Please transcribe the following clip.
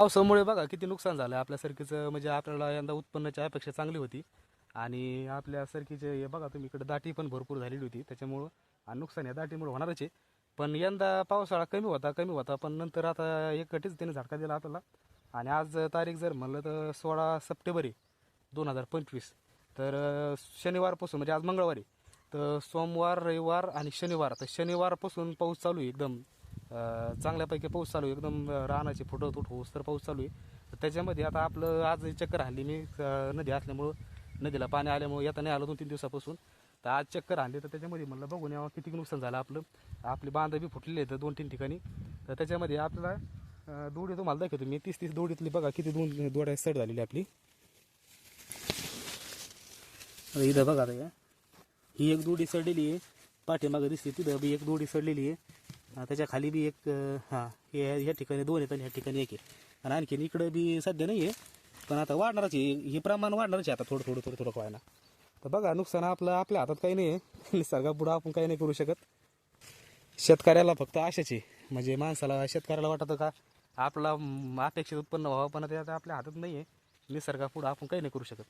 पावसामुळे बघा किती नुकसान झालं. आपल्यासारखीचं म्हणजे आपल्याला यंदा उत्पन्नाची अपेक्षा चांगली होती. आणि आपल्यासारखीचे हे बघा तुम्ही इकडे दाटी पण भरपूर झालेली होती. त्याच्यामुळं आणि नुकसान या दाटीमुळे होणारच आहे. पण यंदा पावसाळा कमी होता कमी होता. पण नंतर आता एकटीच त्याने झटका दिला आपल्याला. आणि आज तारीख जर म्हणलं तर सोळा सप्टेंबर आहे दोन हजार पंचवीस. तर शनिवारपासून म्हणजे आज मंगळवारी तर सोमवार रविवार आणि शनिवार. तर शनिवारपासून पाऊस चालू आहे एकदम. चांगल्यापैकी पाऊस चालू आहे. एकदम रानाचे रानाची फुटत तुट होऊस तर पाऊस चालू आहे. तर त्याच्यामध्ये आता आपलं आज चक्कर हल्ली मी. नदी असल्यामुळं नदीला पाणी आल्यामुळं येता नाही आलं दोन तीन दिवसापासून. तर आज चक्कर आणली तर त्याच्यामध्ये म्हणलं बघून यावं किती नुकसान झालं आपलं. आपली बांध बी फुटलेली आहेत दोन तीन ठिकाणी. तर त्याच्यामध्ये आपल्याला दोडी तुम्हाला दाखवतो मी. तीस तीस दोडीतली बघा किती दोन दोड्या सड झालेली आपली. इथं बघा आता ही एक दोडी सडलेली आहे. पाठीमागं दिसते तिथं बी एक दोडी सडलेली आहे. त्याच्याखाली बी एक हां हे ह्या ठिकाणी दोन आहेत आणि ह्या ठिकाणी एक आहे. आणि आणखीन इकडं बी सध्या नाही आहे पण आता वाढणारच आहे. हे प्रमाण वाढणारच आहे आता थोडं थोडं थोडं थोडं व्हायला. तर बघा नुकसान आपलं आपल्या हातात काही नाही आहे. निसर्गापुढं आपण काही नाही करू शकत. शेतकऱ्याला फक्त आशाच आहे. म्हणजे माणसाला शेतकऱ्याला वाटतं का आपला अपेक्षित उत्पन्न व्हावं पण ते आता आपल्या हातात नाही आहे. निसर्गापुढं आपण काही नाही करू शकत.